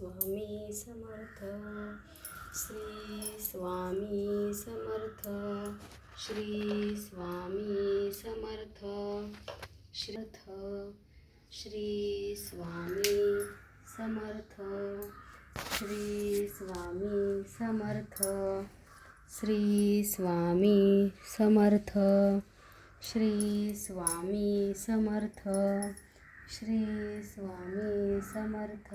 स्वामी समर्थ श्री स्वामी समर्थ श्री स्वामी समर्थ श्रथ श्री स्वामी समर्थ श्री स्वामी समर्थ श्री स्वामी समर्थ श्री स्वामी समर्थ श्री स्वामी समर्थ।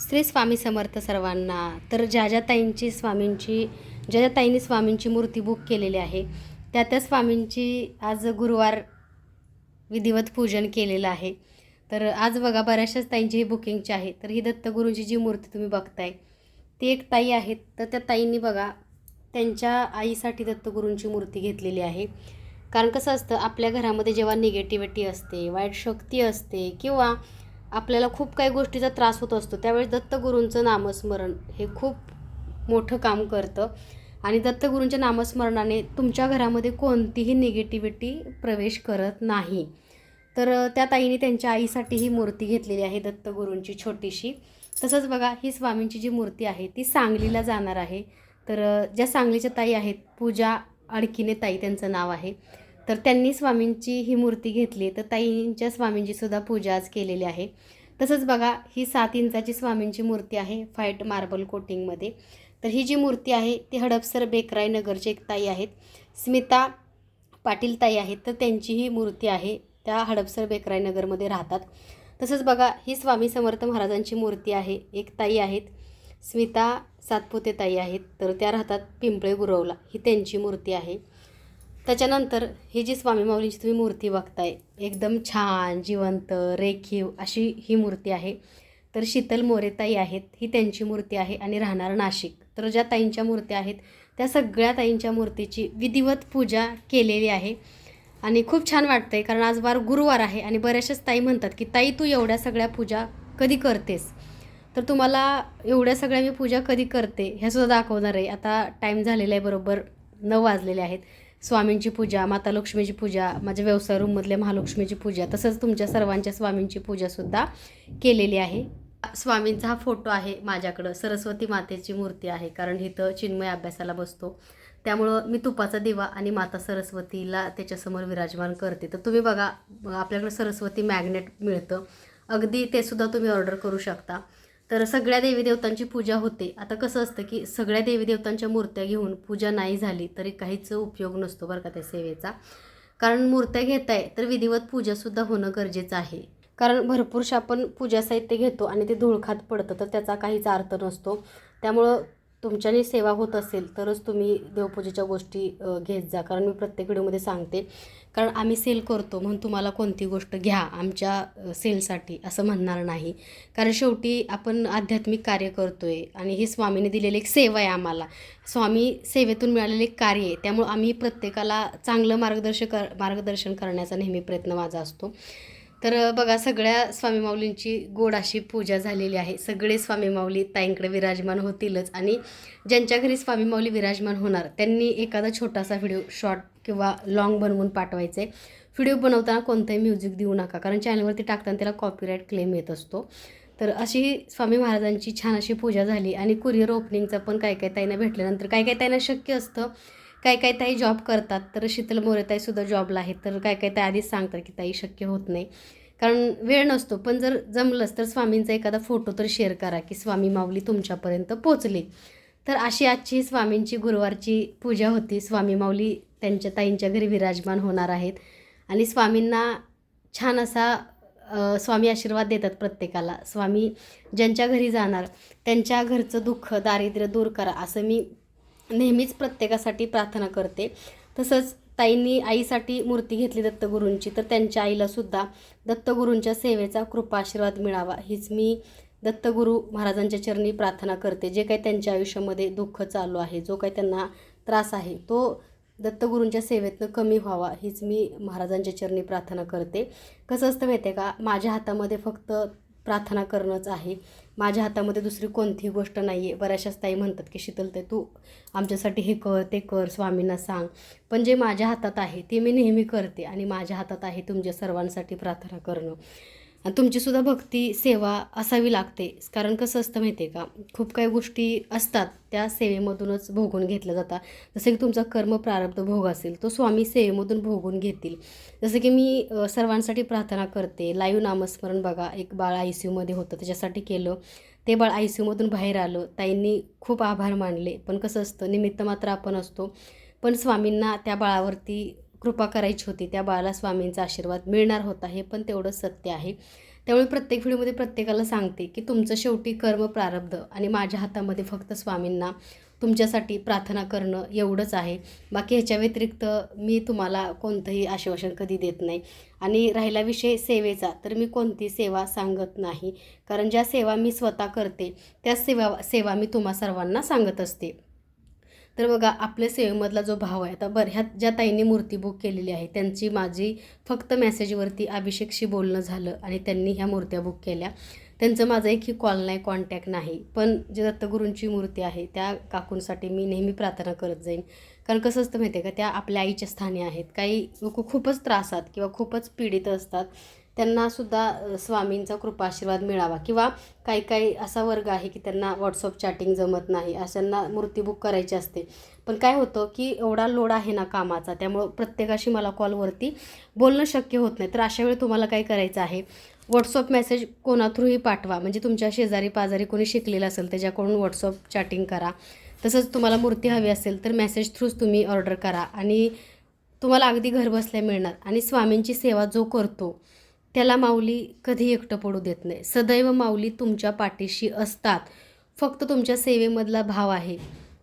श्री स्वामी समर्थ सर्वांना तर ज्या ज्या ताईंची स्वामींची ज्या ज्या ताईंनी स्वामींची मूर्ती बुक केलेली आहे. त्या त्या स्वामींची आज गुरुवार विधिवत पूजन केलेलं आहे. तर आज बघा बऱ्याचशाच ताईंची ही बुकिंगची आहे. तर ही दत्तगुरूंची जी मूर्ती तुम्ही बघताय ती एक ताई आहेत. तर त्या ताईंनी बघा त्यांच्या आईसाठी दत्तगुरूंची मूर्ती घेतलेली आहे. कारण कसं असतं आपल्या घरामध्ये जेव्हा निगेटिव्हिटी असते वाईट शक्ती असते किंवा आपल्याला खूप काही गोष्टीचा त्रास होत असतो. त्यावेळेस दत्तगुरूंचं नामस्मरण हे खूप मोठं काम करतं. आणि दत्तगुरूंच्या नामस्मरणाने तुमच्या घरामध्ये कोणतीही निगेटिव्हिटी प्रवेश करत नाही. तर त्या ताईने त्यांच्या आईसाठी ही मूर्ती घेतलेली आहे दत्तगुरूंची छोटीशी. तसंच बघा ही स्वामींची जी मूर्ती आहे ती सांगलीला जाणार आहे. तर ज्या सांगलीच्या ताई आहेत पूजा अडकिने ताई त्यांचं नाव आहे. तर त्यांनी स्वामींची ही मूर्ती घेतली. तर ताईंच्या स्वामींचीसुद्धा पूजा आज केलेली आहे. तसंच बघा ही सात इंचाची स्वामींची मूर्ती आहे फाईट मार्बल कोटिंगमध्ये. तर ही जी मूर्ती आहे ती हडपसर बेकराई नगरचे एक ताई आहेत. स्मिता पाटील ताई आहेत. तर त्यांची ही मूर्ती आहे त्या हडपसर बेकराई नगरमध्ये राहतात. तसंच बघा ही स्वामी समर्थ महाराजांची मूर्ती आहे एक ताई आहेत. स्मिता सातपुते ताई आहेत तर त्या राहतात पिंपळे गुरवला. ही त्यांची मूर्ती आहे. त्याच्यानंतर ही जी स्वामी माऊलींची तुम्ही मूर्ती बघताय एकदम छान जिवंत रेखीव अशी ही मूर्ती आहे. तर शीतल मोरेताई आहेत ही त्यांची मूर्ती आहे आणि राहणार नाशिक. तर ज्या ताईंच्या मूर्त्या आहेत त्या सगळ्या ताईंच्या मूर्तीची विधिवत पूजा केलेली आहे. आणि खूप छान वाटतं आहे कारण आज वार गुरुवार आहे आणि बऱ्याचशाच ताई म्हणतात की ताई तू एवढ्या सगळ्या पूजा कधी करतेस? तर तुम्हाला एवढ्या सगळ्या मी पूजा कधी करते ह्यासुद्धा दाखवणार आहे. आता टाईम झालेला आहे बरोबर नऊ वाजलेले आहेत. स्वामींची पूजा माता लक्ष्मीची पूजा माझ्या व्यवसाय रूममधल्या महालक्ष्मीची पूजा तसंच तुमच्या सर्वांच्या स्वामींची पूजासुद्धा केलेली आहे. स्वामींचा हा फोटो आहे माझ्याकडं. सरस्वती मातेची मूर्ती आहे कारण इथं चिन्मय अभ्यासाला बसतो. त्यामुळं मी तुपाचा दिवा आणि माता सरस्वतीला त्याच्यासमोर विराजमान करते. तर तुम्ही बघा आपल्याकडं सरस्वती मॅग्नेट मिळतं. अगदी ते सुद्धा तुम्ही ऑर्डर करू शकता. तर सगळ्या देवी देवतांची पूजा होते. आता कसं असतं की सगळ्या देवी देवतांच्या मूर्त्या घेऊन पूजा नाही झाली तरी काहीच उपयोग नसतो बरं का त्या सेवेचा. कारण मूर्त्या घेताय तर विधिवत पूजासुद्धा होणं गरजेचं आहे. कारण भरपूरशा आपण पूजा साहित्य घेतो आणि ते धुळखात पडतं तर त्याचा काहीच अर्थ नसतो. त्यामुळं तुमच्याने सेवा होत असेल तरच तुम्ही देवपूजेच्या गोष्टी घेत जा. कारण मी प्रत्येक व्हिडिओमध्ये सांगते. कारण आम्ही सेल करतो म्हणून तुम्हाला कोणती गोष्ट घ्या आमच्या सेलसाठी असं म्हणणार नाही. कारण शेवटी आपण आध्यात्मिक कार्य करतो आहे आणि ही स्वामीने दिलेली एक सेवा आहे आम्हाला. स्वामी सेवेतून मिळालेले एक कार्य आहे. त्यामुळं आम्ही प्रत्येकाला चांगलं मार्गदर्शक मार्गदर्शन करण्याचा नेहमी प्रयत्न माझा असतो. तर बघा सगळ्या स्वामी माऊलींची गोड अशी पूजा झालेली आहे. सगळे स्वामी माऊली ताईंकडे विराजमान होतीलच आणि ज्यांच्या घरी स्वामी माऊली विराजमान होणार त्यांनी एखादा छोटासा व्हिडिओ शॉर्ट किंवा लॉंग बनवून पाठवायचे. व्हिडिओ बनवताना कोणतंही म्युझिक देऊ नका कारण चॅनलवरती टाकताना त्याला कॉपीराईट क्लेम येत असतो. तर अशी स्वामी महाराजांची छान अशी पूजा झाली आणि कुरिअर ओपनिंगचं पण काय काय ताईंना भेटल्यानंतर काय काय ताईंना शक्य असतं काय काय ताई जॉब करतात? तर शीतल मोरेताईसुद्धा जॉबला आहेत. तर काय काय ताई आधीच सांगतात की ताई शक्य होत नाही. कारण वेळ नसतो. पण जर जमलंच तर स्वामींचा एखादा फोटो तर शेअर करा की स्वामी माऊली तुमच्यापर्यंत पोचली तर अशी आजची स्वामींची गुरुवारची पूजा होती. स्वामी माऊली त्यांच्या ताईंच्या घरी विराजमान होणार आहेत. आणि स्वामींना छान असा स्वामी आशीर्वाद देतात प्रत्येकाला. स्वामी ज्यांच्या घरी जाणार त्यांच्या घरचं दुःख दारिद्र्य दूर करा असं मी नेहमीच प्रत्येकासाठी प्रार्थना करते. तसंच ताईंनी आईसाठी मूर्ती घेतली दत्तगुरूंची तर त्यांच्या आईलासुद्धा दत्तगुरूंच्या सेवेचा कृपा आशीर्वाद मिळावा. हीच मी दत्तगुरू महाराजांच्या चरणी प्रार्थना करते. जे काही त्यांच्या आयुष्यामध्ये दुःख चालू आहे जो काही त्यांना त्रास आहे तो दत्तगुरूंच्या सेवेतनं कमी व्हावा हीच मी महाराजांच्या चरणी प्रार्थना करते. कसं असतं माहिती आहे का? माझ्या हातामध्ये फक्त प्रार्थना करणंच आहे. माझ्या हातामध्ये दुसरी कोणतीही गोष्ट नाही आहे बऱ्याचशाच ताई म्हणतात की शीतलताई तू आमच्यासाठी हे कर ते कर स्वामींना सांग. पण जे माझ्या हातात आहे ते मी नेहमी करते आणि माझ्या हातात आहे तुमच्या सर्वांसाठी प्रार्थना करणं. तुमचीसुद्धा भक्ती सेवा असावी लागते. कारण कसं असतं माहिती आहे का? खूप काही गोष्टी असतात त्या सेवेमधूनच भोगून घेतल्या जातात. जसं की तुमचा कर्म प्रारब्ध भोग असेल तो स्वामी सेवेमधून भोगून घेतील. जसं की मी सर्वांसाठी प्रार्थना करते. लाईव्ह नामस्मरण बघा. एक बाळ आय सी यूमध्ये होतं त्याच्यासाठी केलं. ते बाळ आय सी यूमधून बाहेर आलं. ताईंनी खूप आभार मानले. पण कसं असतं निमित्त मात्र आपण असतो. पण स्वामींना त्या बाळावरती कृपा करायची होती त्या बाळाला स्वामींचा आशीर्वाद मिळणार होता हे पण तेवढंच सत्य आहे. त्यामुळे प्रत्येक व्हिडिओमध्ये प्रत्येकाला सांगते की तुमचं शेवटी कर्म प्रारब्ध आणि माझ्या हातामध्ये फक्त स्वामींना तुमच्यासाठी प्रार्थना करणं एवढंच आहे. बाकी ह्याच्या व्यतिरिक्त मी तुम्हाला कोणतंही आश्वासन कधी देत नाही. आणि राहिला विषय सेवेचा तर मी कोणती सेवा सांगत नाही. कारण ज्या सेवा मी स्वतः करते त्या सेवा सेवा मी तुम्हा सर्वांना सांगत असते. तर बघा आपल्या सेवेमधला जो भाव आहे आता बरं ह्या ज्या ताईंनी मूर्ती बुक केलेली आहे त्यांची माझी फक्त मेसेजवरती अभिषेकशी बोलणं झालं आणि त्यांनी ह्या मूर्त्या बुक केल्या. त्यांचं माझा एकही कॉल नाही कॉन्टॅक्ट नाही. पण जे दत्तगुरूंची मूर्ती आहे त्या काकूंसाठी मी नेहमी प्रार्थना करत जाईन. कारण कसं असतं माहिती आहे का त्या आपल्या आईच्या स्थानी आहेत. काही लोक खूपच त्रासात किंवा खूपच पीडित असतात. त्यांनासुद्धा स्वामींचा कृपाशीर्वाद मिळावा. किंवा काही काही असा वर्ग आहे की त्यांना व्हॉट्सअप चॅटिंग जमत नाही अशांना मूर्ती बुक करायची असते. पण काय होतं की एवढा लोड आहे ना कामाचा त्यामुळं प्रत्येकाशी मला कॉलवरती बोलणं शक्य होत नाही. तर अशा वेळी तुम्हाला काय करायचं आहे? व्हॉट्सअप मेसेज कोणा थ्रूही पाठवा. म्हणजे तुमच्या शेजारी पाजारी कोणी शिकलेलं असेल त्याच्याकडून व्हॉट्सअप चॅटिंग करा. तसंच तुम्हाला मूर्ती हवी असेल तर मेसेज थ्रूच तुम्ही ऑर्डर करा. आणि तुम्हाला अगदी घरबसल्या मिळणार. आणि स्वामींची सेवा जो करतो त्याला माऊली कधी एकटं पडू देत नाही. सदैव माऊली तुमच्या पाठीशी असतात. फक्त तुमच्या सेवेमधला भाव आहे.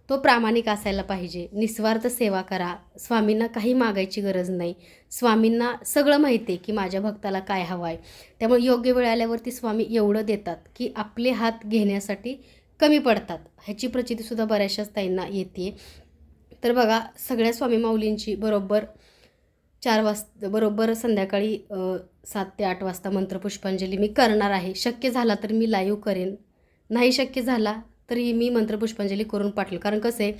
तो प्रामाणिक असायला पाहिजे. निस्वार्थ सेवा करा. स्वामींना काही मागायची गरज नाही. स्वामींना सगळं माहिती आहे की माझ्या भक्ताला काय हवं आहे त्यामुळे योग्य वेळ आल्यावरती स्वामी एवढं देतात की आपले हात घेण्यासाठी कमी पडतात. ह्याची प्रचितीसुद्धा बऱ्याचशाच ताईंना येते तर बघा सगळ्या स्वामी माऊलींची बरोबर चार वाजता बरोबर संध्याकाळी सात ते आठ वाजता मंत्रपुष्पांजली मी करणार आहे. शक्य झाला तर मी लाईव्ह करेन. नाही शक्य झाला तरी मी मंत्रपुष्पांजली करून पाठवेल. कारण कसं आहे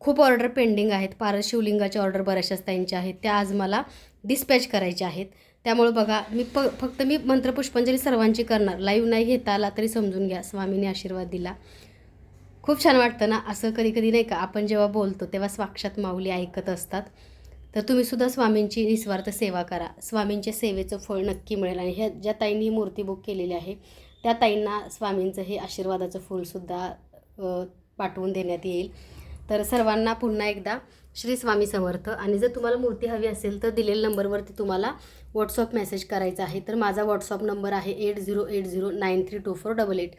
खूप ऑर्डर पेंडिंग आहेत. पारस शिवलिंगाच्या ऑर्डर बऱ्याचशाच त्यांच्या आहेत. त्या आज मला डिस्पॅच करायच्या आहेत. त्यामुळं बघा मी प फक्त मी मंत्रपुष्पांजली सर्वांची करणार. लाईव्ह नाही घेता आला तरी समजून घ्या. स्वामीने आशीर्वाद दिला. खूप छान वाटतं ना? असं कधी कधी नाही का? आपण जेव्हा बोलतो तेव्हा साक्षात माऊली ऐकत असतात. तर तुम्हीसुद्धा स्वामींची निस्वार्थ सेवा करा. स्वामींच्या सेवेचं फळ नक्की मिळेल आणि ह्या ज्या ताईंनी ही मूर्ती बुक केलेली आहे त्या ताईंना स्वामींचं हे आशीर्वादाचं फूलसुद्धा पाठवून देण्यात येईल. तर सर्वांना पुन्हा एकदा श्री स्वामी समर्थ. आणि जर तुम्हाला मूर्ती हवी असेल तर दिलेल्या नंबरवरती तुम्हाला व्हॉट्सअप मेसेज करायचा आहे. तर माझा व्हॉट्सअप नंबर आहे eight zero eight zero nine three two four double eight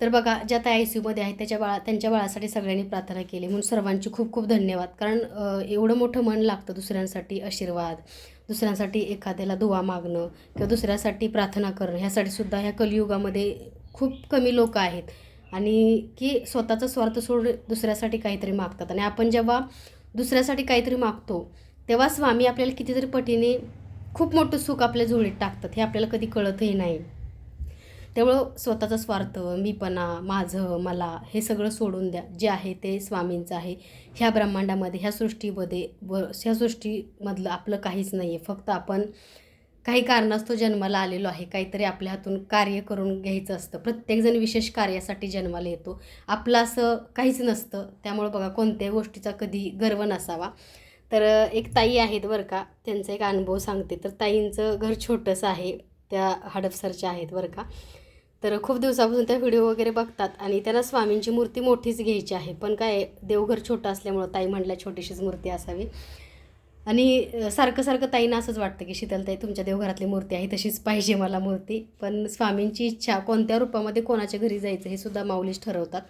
तर बघा ज्या त्या आय सी यूमध्ये आहेत त्याच्या बाळा त्यांच्या बाळासाठी सगळ्यांनी प्रार्थना केली. म्हणून सर्वांची खूप खूप धन्यवाद. कारण एवढं मोठं मन लागतं दुसऱ्यांसाठी आशीर्वाद दुसऱ्यांसाठी एखाद्याला दुवा मागणं किंवा दुसऱ्यासाठी प्रार्थना करणं. ह्यासाठी सुद्धा ह्या कलियुगामध्ये खूप कमी लोक आहेत. आणि की स्वतःचा स्वार्थ सोडून दुसऱ्यासाठी काहीतरी मागतात. आणि आपण जेव्हा दुसऱ्यासाठी काहीतरी मागतो तेव्हा स्वामी आपल्याला कितीतरी पटीने खूप मोठं सुख आपल्या झोळीत टाकतात. हे आपल्याला कधी कळतही नाही. त्यामुळं स्वतःचा स्वार्थ मीपणा माझं मला हे सगळं सोडून द्या. जे आहे ते स्वामींचं आहे. ह्या ब्रह्मांडामध्ये ह्या सृष्टीमध्ये व ह्या सृष्टीमधलं आपलं काहीच नाही आहे फक्त आपण काही कारणास्तव जन्माला आलेलो आहे. काहीतरी आपल्या हातून कार्य करून घ्यायचं असतं. प्रत्येकजण विशेष कार्यासाठी जन्माला येतो. आपलं असं काहीच नसतं. त्यामुळं बघा कोणत्याही गोष्टीचा कधी गर्व नसावा. तर एक ताई आहेत बरं का त्यांचा एक अनुभव सांगते. तर ताईंचं घर छोटंसं आहे. त्या हडपसरच्या आहेत बरं का. तर खूप दिवसापासून त्या व्हिडिओ वगैरे बघतात आणि त्याला स्वामींची मूर्ती मोठीच घ्यायची आहे. पण काय देवघर छोटं असल्यामुळं ताई म्हटल्या छोटीशीच मूर्ती असावी. आणि सारखं सारखं ताईंना असंच वाटतं की शीतलताई तुमच्या देवघरातली मूर्ती आहे तशीच पाहिजे मला मूर्ती. पण स्वामींची इच्छा कोणत्या रूपामध्ये कोणाच्या घरी जायचं हे सुद्धा माऊलीच ठरवतात.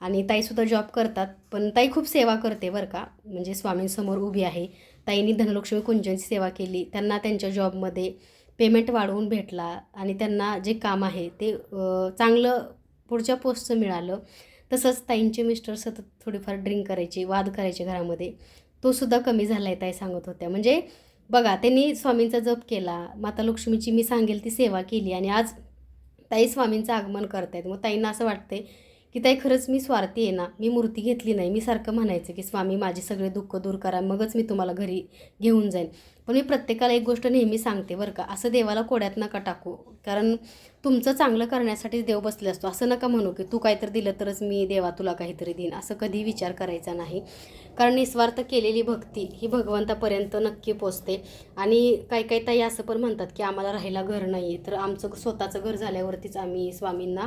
आणि ताईसुद्धा जॉब करतात पण ताई खूप सेवा करते बरं का. म्हणजे स्वामींसमोर उभी आहे. ताईंनी धनलक्ष्मी कुंजनची सेवा केली. त्यांना त्यांच्या जॉबमध्ये पेमेंट वाढवून भेटला आणि त्यांना जे काम आहे ते चांगलं पुढच्या पोस्टचं मिळालं. तसंच ताईंचे मिस्टर सतत थोडीफार ड्रिंक करायचे वाद करायचे घरामध्ये. तो सुद्धा कमी झाला आहे ताई सांगत होत्या. म्हणजे बघा त्यांनी स्वामींचा जप केला माता लक्ष्मीची मी सांगेल ती सेवा केली आणि आज ताई स्वामींचं आगमन करतायत. मग ताईंना असं वाटतंय की ताई खरंच मी स्वार्थी आहे ना. मी मूर्ती घेतली नाही. मी सारखं म्हणायचं की स्वामी माझे सगळे दुःख दूर करा. मगच मी तुम्हाला घरी घेऊन जाईन. पण मी प्रत्येकाला एक गोष्ट नेहमी सांगते बरं का असं देवाला कोड्यात नका टाकू. कारण तुमचं चांगलं करण्यासाठीच देव बसले असतो. असं नका म्हणू की तू काहीतरी दिलं तरच मी देवा तुला काहीतरी देईन. असं कधी विचार करायचा नाही. कारण निस्वार्थ केलेली भक्ती ही भगवंतापर्यंत नक्की पोचते. आणि काही काही ताई असं पण म्हणतात की आम्हाला राहायला घर नाही आहे तर आमचं स्वतःचं घर झाल्यावरतीच आम्ही स्वामींना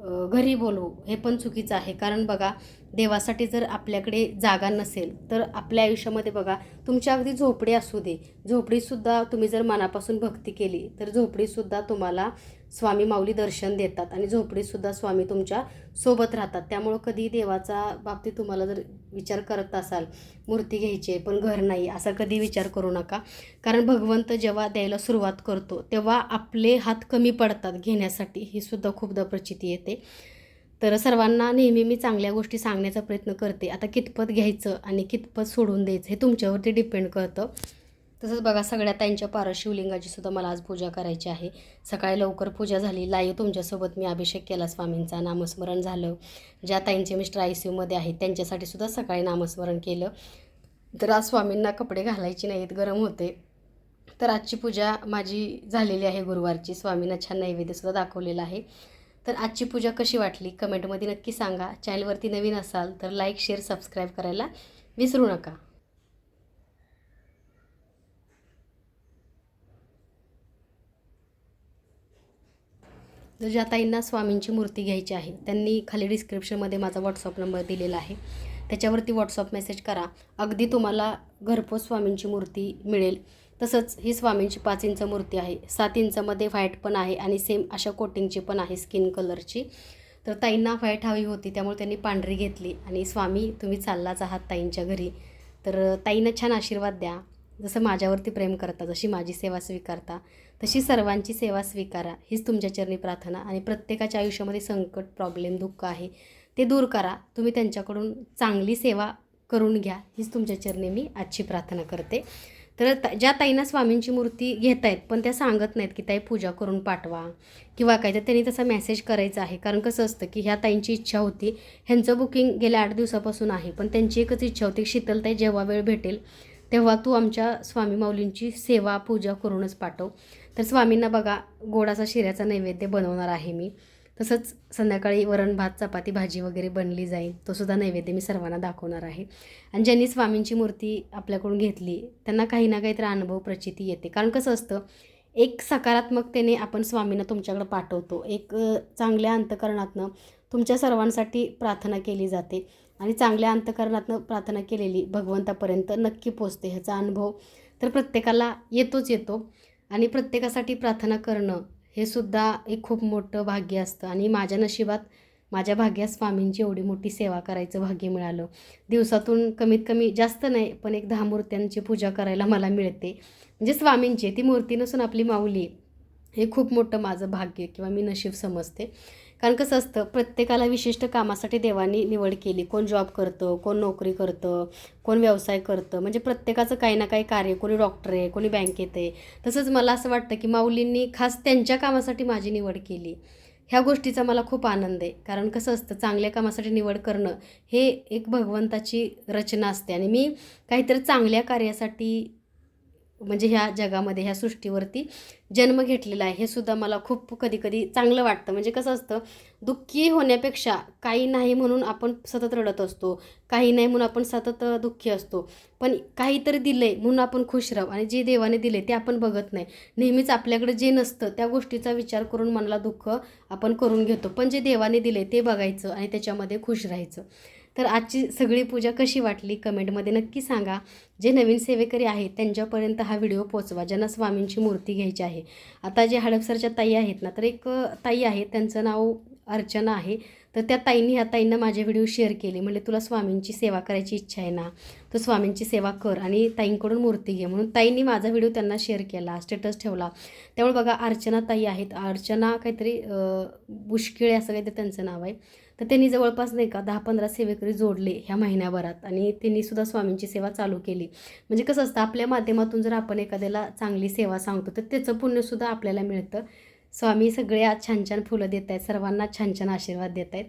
घरी बोलवू हे पण चुकीचं आहे. कारण बघा देवासाठी जर आपल्याकडे जागा नसेल तर आपल्या आयुष्यामध्ये बघा तुमच्या अगदी झोपडी असू दे. झोपडीसुद्धा तुम्ही जर मनापासून भक्ती केली तर झोपडीसुद्धा तुम्हाला स्वामी माऊली दर्शन देतात आणि झोपडीसुद्धा स्वामी तुमच्यासोबत राहतात. त्यामुळं कधी देवाचा बाबतीत तुम्हाला जर विचार करत असाल मूर्ती घ्यायची आहे पण घर नाही असा कधी विचार करू नका. कारण भगवंत जेव्हा द्यायला सुरुवात करतो तेव्हा आपले हात कमी पडतात घेण्यासाठी. ही सुद्धा खूपदा प्रचिती येते. तर सर्वांना नेहमी मी चांगल्या गोष्टी सांगण्याचा प्रयत्न करते. आता कितपत घ्यायचं आणि कितपत सोडून द्यायचं हे तुमच्यावरती डिपेंड करतं. तसंच बघा सगळ्या ताईंच्या पाराशिवलिंगाची सुद्धा मला आज पूजा करायची आहे. सकाळी लवकर पूजा झाली. लाईव्ह तुमच्यासोबत मी अभिषेक केला स्वामींचा. नामस्मरण झालं. ज्या ताईंचे मिस्टर आय सी यूमध्ये आहेत त्यांच्यासाठी सुद्धा सकाळी नामस्मरण केलं. तर आज स्वामींना कपडे घालायचे नाहीत गरम होते. तर आजची पूजा माझी झालेली आहे गुरुवारची. स्वामींना छान नैवेद्यसुद्धा दाखवलेला आहे. तर आजची पूजा कशी वाटली? कमेंटमध्ये नक्की सांगा. चॅनलवरती नवीन असाल तर लाईक शेअर सबस्क्राईब करायला विसरू नका. ज्या ताईंना स्वामींची मूर्ती घ्यायची आहे. त्यांनी खाली डिस्क्रिप्शनमध्ये माझा व्हॉट्सअप नंबर दिलेला आहे. त्याच्यावरती व्हॉट्सअप मेसेज करा. अगदी तुम्हाला घरपोच स्वामींची मूर्ती मिळेल. तसंच ही स्वामींची पाच इंच मूर्ती आहे. सात इंचमध्ये व्हाईट पण आहे आणि सेम अशा कोटिंगची पण आहे स्किन कलरची. तर ताईंना व्हाईट हवी होती त्यामुळे त्यांनी पांढरी घेतली आणि स्वामी तुम्ही चाललाच आहात ताईंच्या घरी. तर ताईंना छान आशीर्वाद द्या. जसं माझ्यावरती प्रेम करता जशी माझी सेवा स्वीकारता तशी सर्वांची सेवा स्वीकारा. हीच तुमच्या चरणी प्रार्थना आणि प्रत्येकाच्या आयुष्यामध्ये संकट प्रॉब्लेम दुःख आहे ते दूर करा. तुम्ही त्यांच्याकडून चांगली सेवा करून घ्या. हीच तुमच्या चरणी मी आजची प्रार्थना करते. तर त ज्या ताईंना स्वामींची मूर्ती घेत आहेत पण त्या सांगत नाहीत की ताई पूजा करून पाठवा. किंवा काय तर त्यांनी तसा मेसेज करायचा आहे. कारण कसं असतं की ह्या ताईंची इच्छा होती. ह्यांचं बुकिंग गेल्या आठ दिवसापासून आहे पण त्यांची एकच इच्छा होती शीतलताई जेव्हा वेळ भेटेल तेव्हा तू आमच्या स्वामी माऊलींची सेवा पूजा करूनच पाठव. तर स्वामींना बघा गोडाचा शिऱ्याचा नैवेद्य बनवणार आहे मी. तसंच संध्याकाळी वरण भात चपाती भाजी वगैरे बनली जाईल. तोसुद्धा नैवेद्य मी सर्वांना दाखवणार आहे. आणि ज्यांनी स्वामींची मूर्ती आपल्याकडून घेतली त्यांना काही ना काहीतरी अनुभव प्रचिती येते. कारण कसं असतं एक सकारात्मकतेने आपण स्वामींना तुमच्याकडे पाठवतो. एक चांगल्या अंतकरणातनं तुमच्या सर्वांसाठी प्रार्थना केली जाते. आणि चांगल्या अंतकरणातनं प्रार्थना केलेली भगवंतापर्यंत नक्की पोचते ह्याचा अनुभव तर प्रत्येकाला येतोच येतो. आणि प्रत्येकासाठी प्रार्थना करणं हे सुद्धा एक खूप मोठं भाग्य असतं. आणि माझ्या नशिबात माझ्या भाग्यात स्वामींची एवढी मोठी सेवा करायचं भाग्य मिळालं. दिवसातून कमीत कमी जास्त नाही पण एक दहा मूर्त्यांची पूजा करायला मला मिळते. म्हणजे स्वामींची ती मूर्ती नसून आपली माऊली हे खूप मोठं माझं भाग्य किंवा मी नशीब समजते. कारण कसं असतं प्रत्येकाला विशिष्ट कामासाठी देवानी निवड केली. कोण जॉब करतं कोण नोकरी करतं कोण व्यवसाय करतं. म्हणजे प्रत्येकाचं काही ना काही कार्य कोणी डॉक्टर आहे कोणी बँकेत आहे. तसंच मला असं वाटतं की माऊलींनी खास त्यांच्या कामासाठी माझी निवड केली. ह्या गोष्टीचा मला खूप आनंद आहे. कारण कसं असतं चांगल्या कामासाठी निवड करणं हे एक भगवंताची रचना असते. आणि मी काहीतरी चांगल्या कार्यासाठी म्हणजे ह्या जगामध्ये ह्या सृष्टीवरती जन्म घेतलेला आहे हे सुद्धा मला खूप कधी कधी चांगलं वाटतं. म्हणजे कसं असतं दुःखी होण्यापेक्षा काही नाही म्हणून आपण सतत रडत असतो काही नाही म्हणून आपण सतत दुःखी असतो. पण काहीतरी दिलं आहे म्हणून आपण खुश राहू आणि जे देवाने दिले ते आपण बघत नाही. नेहमीच आपल्याकडे जे नसतं त्या गोष्टीचा विचार करून मनाला दुःख आपण करून घेतो. पण जे देवाने दिले ते बघायचं आणि त्याच्यामध्ये खुश राहायचं. तर आजची सगळी पूजा कशी वाटली कमेंटमध्ये नक्की सांगा. जे नवीन सेवेकरी आहेत त्यांच्यापर्यंत हा व्हिडिओ पोचवा ज्यांना स्वामींची मूर्ती घ्यायची आहे. आता जे हडपसरच्या ताई आहेत ना तर एक ताई आहे त्यांचं नाव अर्चना आहे. तर त्या ताईंनी ह्या ताईंना माझे व्हिडिओ शेअर केले. म्हणजे तुला स्वामींची सेवा करायची इच्छा आहे ना तर स्वामींची सेवा कर आणि ताईंकडून मूर्ती घे. म्हणून ताईंनी माझा व्हिडिओ त्यांना शेअर केला स्टेटस ठेवला. त्यामुळे बघा अर्चना ताई आहेत. अर्चना काहीतरी बुष्किळे असं काहीतरी त्यांचं नाव आहे. तर त्यांनी जवळपास नाही का दहा पंधरा सेवेकरी जोडले ह्या महिन्याभरात आणि त्यांनी सुद्धा स्वामींची सेवा चालू केली. म्हणजे कसं असतं आपल्या माध्यमातून जर आपण एखाद्याला चांगली सेवा सांगतो तर त्याचं पुण्यसुद्धा आपल्याला मिळतं. स्वामी सगळे आज छान छान फुलं देत आहेत सर्वांना छान छान आशीर्वाद देत आहेत.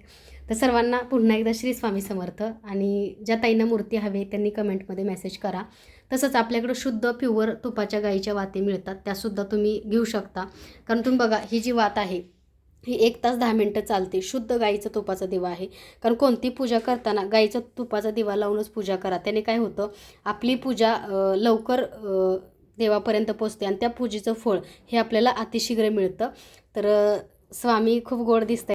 तर सर्वांना पुन्हा एकदा श्री स्वामी समर्थ आणि ज्या ताईंना मूर्ती हवी त्यांनी कमेंटमध्ये मेसेज करा. तसंच आपल्याकडं शुद्ध प्युअर तुपाच्या गाईच्या वाती मिळतात त्यासुद्धा तुम्ही घेऊ शकता. कारण तुम्ही बघा ही जी वात आहे ही एक तास दहा मिनटं चालते. शुद्ध गाईचं तुपाचा दिवा आहे. कारण कोणती पूजा करताना गाईचा तुपाचा दिवा लावूनच पूजा करा. त्याने काय होतं? आपली पूजा लवकर देवापर्यंत पोचते आणि त्या पूजेचं फळ हे आपल्याला अतिशीघ्र मिळतं. तर स्वामी खूप गोड दिसत